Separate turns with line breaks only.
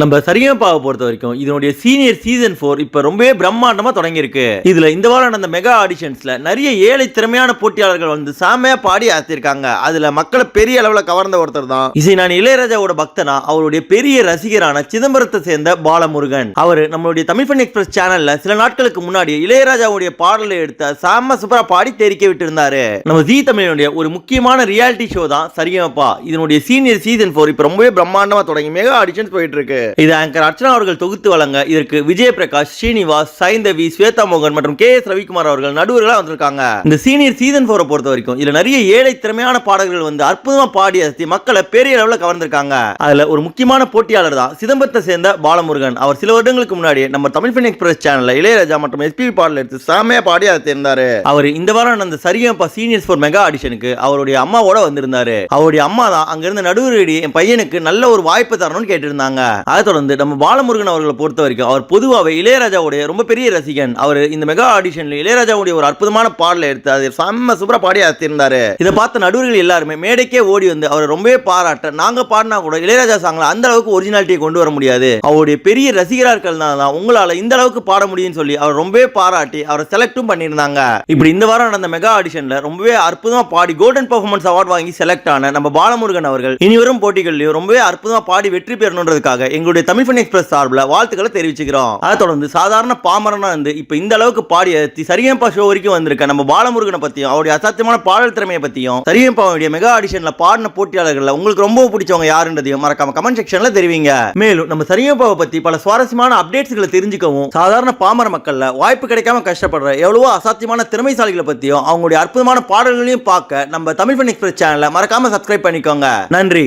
நம்ம சரிகமபாவை பொறுத்த வரைக்கும் இதனுடைய சீனியர் சீசன் ஃபோர் இப்போ ரொம்பவே பிரம்மாண்டமாக தொடங்கியிருக்கு. இதில் இந்த வாரம் நடந்த மெகா ஆடிஷன்ஸில் நிறைய ஏழை திறமையான போட்டியாளர்கள் வந்து சாமையாக பாடி ஆத்திருக்காங்க. அதில் மக்களை பெரிய அளவில் கவர்ந்த ஒருத்தர் தான். இசை நான் இளையராஜாவோட பக்தனா அவருடைய பெரிய ரசிகரான சிதம்பரத்தை சேர்ந்த பாலமுருகன். அவர் நம்மளுடைய தமிழ் ஃபன் எக்ஸ்பிரஸ் சேனலில் சில நாட்களுக்கு முன்னாடி இளையராஜாவுடைய பாடலை எடுத்து சாம சூப்பராக பாடி தெரிக்க விட்டு இருந்தாரு நம்ம ஜி தமிழனுடைய ஒரு முக்கியமான ரியாலிட்டி ஷோ தான் சரிகமப்பா இதனுடைய சீனியர் சீசன் ஃபோர் இப்போ ரொம்பவே பிரம்மாண்டமாக தொடங்கி மெகா ஆடிஷன்ஸ் போயிட்டு இருக்கு. இது ஆங்கர் அர்ச்சனா அவர்கள் தொகுத்து வழங்க இதற்கு விஜய் பிரகாஷ் ஸ்ரீனிவாஸ் சைந்தவி ஸ்வேதா மோகன் மற்றும் கே எஸ் ரவிக்குமார் அவர்கள் நடுவர்களாக வந்திருக்காங்க. இந்த சீனியர் சீசன் போரை பொறுத்த வரைக்கும் இதுல நிறைய ஏழை திறமையான பாடல்கள் வந்து அற்புதமா பாடி அசத்தி மக்களை பெரிய அளவுல கவர்ந்திருக்காங்க. அதுல ஒரு முக்கியமான போட்டியாளர் தான் சிதம்பரத்தை சேர்ந்த பாலமுருகன். அவர் சில வருடங்களுக்கு முன்னாடி நம்ம தமிழ் ஃபின் எக்ஸ்பிரஸ் சேனல்ல இளையராஜா மற்றும் எஸ்பி பாடல் எடுத்து செமையா பாடி அதை இருந்தாரு. அவர் இந்த வாரம் நடந்த சரியப்பா சீனியர்ஸ் ஃபார் மெகா ஆடிஷனுக்கு அவருடைய அம்மாவோட வந்திருந்தாரு. அவருடைய அம்மா தான் அங்க இருந்த நடுவரடி என் பையனுக்கு நல்ல ஒரு வாய்ப்பு தரணும்னு கேட்டிருந்தாங்க. அதை தொடர்ந்து நம்ம பாலமுருகன் அவர்களை பொறுத்த வரைக்கும் அவர் பொதுவாகவே இளையராஜாவுடைய ரொம்ப பெரிய ரசிகன். அவர் இந்த மெகா ஆடிஷன்ல இளையராஜாவுடைய ஒரு அற்புதமான பாடலை எடுத்து அதை செம்ம சூப்பராக பாடி அசத்திருந்தாரு இதை பார்த்த நடுவர்கள் எல்லாருமே மேடைக்கே ஓடி வந்து அவரை ரொம்பவே பாராட்ட நாங்கள் பாடினா கூட இளையராஜா சாங்கில் அந்த அளவுக்கு ஒரிஜினாலிட்டியை கொண்டு வர முடியாது. அவருடைய பெரிய ரசிகரா இருக்கிறதுனால தான் உங்களால் இந்த அளவுக்கு பாட முடியும்னு சொல்லி அவர் ரொம்பவே பாராட்டி அவரை செலக்டும் பண்ணியிருந்தாங்க. இப்படி இந்த வாரம் நடந்த மெகா ஆடிஷன்ல ரொம்பவே அற்புதமா பாடி கோல்டன் பர்ஃபார்மன்ஸ் அவார்ட் வாங்கி செலக்ட் ஆன நம்ம பாலமுருகன் அவர்கள் இனிவரும் வரும் ரொம்பவே அற்புதமாக பாடி வெற்றி பெறணுன்றதுக்காக எங்களுடைய தமிழ் ஃபன் எக்ஸ்பிரஸ் சார்பில் வாழ்த்துக்களை தெரிவிச்சுக்கிறோம். அதை தொடர்ந்து சாதாரண பாமரனா இருந்து இப்போ இந்த அளவுக்கு பாடிய சரியம்பா ஷோ வரைக்கும் வந்திருக்க நம்ம பாலமுருகனை பத்தியும் அவருடைய அசாத்தியமான பாடல் திறமையை பத்தியும் சரியம்பாவுடைய மெகா ஆடிஷன்ல பாடின போட்டியாளர்கள்ல உங்களுக்கு ரொம்ப பிடிச்சவங்க யாருன்றதையும் மறக்காம கமெண்ட் செக்ஷன்ல தெரிவிங்க. மேலும் நம்ம சரியம்பாவை பத்தி பல சுவாரஸ்யமான அப்டேட்ஸ்களை தெரிஞ்சுக்கவும் சாதாரண பாமர மக்கள்ல வாய்ப்பு கிடைக்காம கஷ்டப்படுற எவ்வளவோ அசாத்தியமான திறமைசாலிகளை பத்தியும் அவங்களுடைய அற்புதமான பாடல்களையும் பார்க்க நம்ம தமிழ் ஃபன் எக்ஸ்பிரஸ் சேனலை மறக்காம சப்ஸ்கிரைப் பண்ணிக்கோங்க. நன்றி.